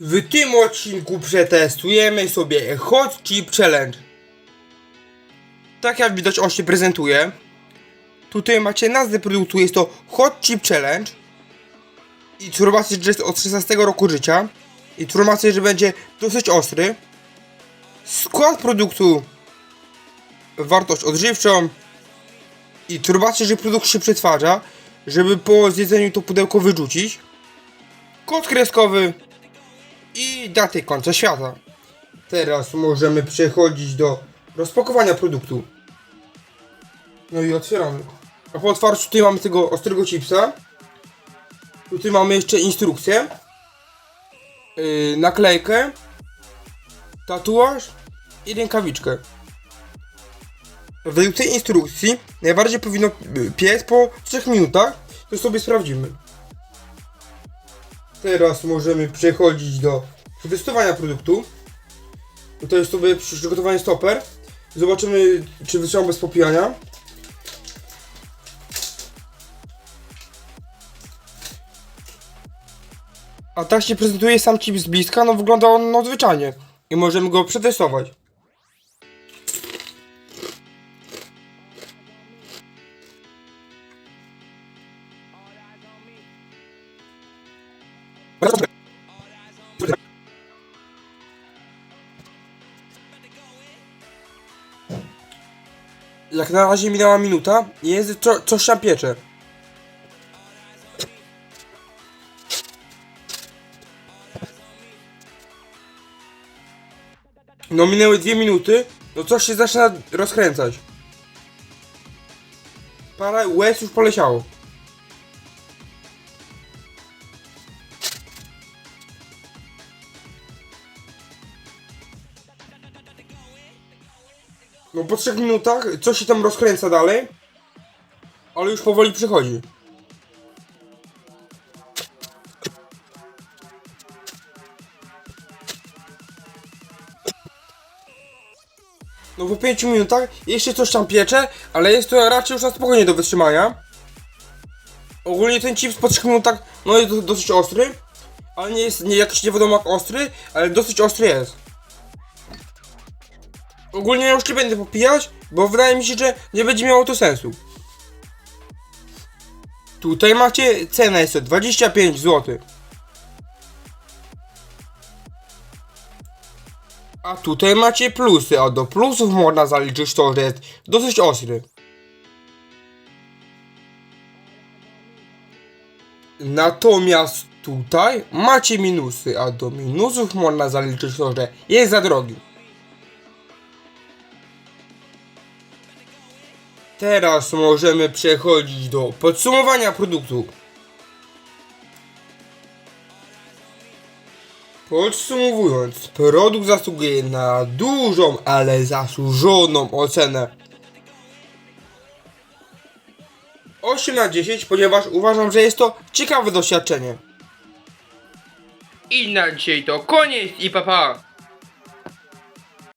W tym odcinku przetestujemy sobie Hot Chip Challenge. Tak jak widać on się prezentuje. Tutaj macie nazwę produktu, jest to Hot Chip Challenge. Informacja, że jest od 16 roku życia. Informacja, że będzie dosyć ostry. Skład produktu. Wartość odżywczą. Informacja, że produkt się przetwarza, żeby po zjedzeniu to pudełko wyrzucić. Kod kreskowy i daty końca świata. Teraz możemy przechodzić do rozpakowania produktu. No i otwieramy. A po otwarciu tutaj mamy tego ostrego chipsa. Tutaj mamy jeszcze instrukcję. Yy, naklejkę. Tatuaż i rękawiczkę. Według tej instrukcji najbardziej powinno piec po 3 minutach. To sobie sprawdzimy. Teraz możemy przechodzić do testowania produktu. Tutaj jest sobie przygotowany stoper. Zobaczymy, czy wytrzymał bez popijania. A tak się prezentuje sam chip z bliska, no wygląda on nadzwyczajnie. I możemy go przetestować. Jak na razie minęła minuta, jest co, coś tam piecze. No minęły dwie minuty, no coś się zaczyna rozkręcać. Parę łez już poleciało. No po trzech minutach coś się tam rozkręca dalej, ale już powoli przychodzi. No po 5 minutach jeszcze coś tam piecze, ale jest to raczej już na spokojnie do wytrzymania. Ogólnie ten chips po 3 minutach no jest do, dosyć ostry, ale nie jest nie jakiś nie wiadomo jak ostry, ale dosyć ostry jest. Ogólnie już nie będę popijać, bo wydaje mi się, że nie będzie miało to sensu. Tutaj macie cenę jest to 25 zł. A tutaj macie plusy, a do plusów można zaliczyć to, że jest dosyć ostry. Natomiast tutaj macie minusy, a do minusów można zaliczyć to, że jest za drogi. Teraz możemy przechodzić do podsumowania produktu. Podsumowując, produkt zasługuje na dużą, ale zasłużoną ocenę. 8 na 10, ponieważ uważam, że jest to ciekawe doświadczenie. I na dzisiaj to koniec i papa! Pa.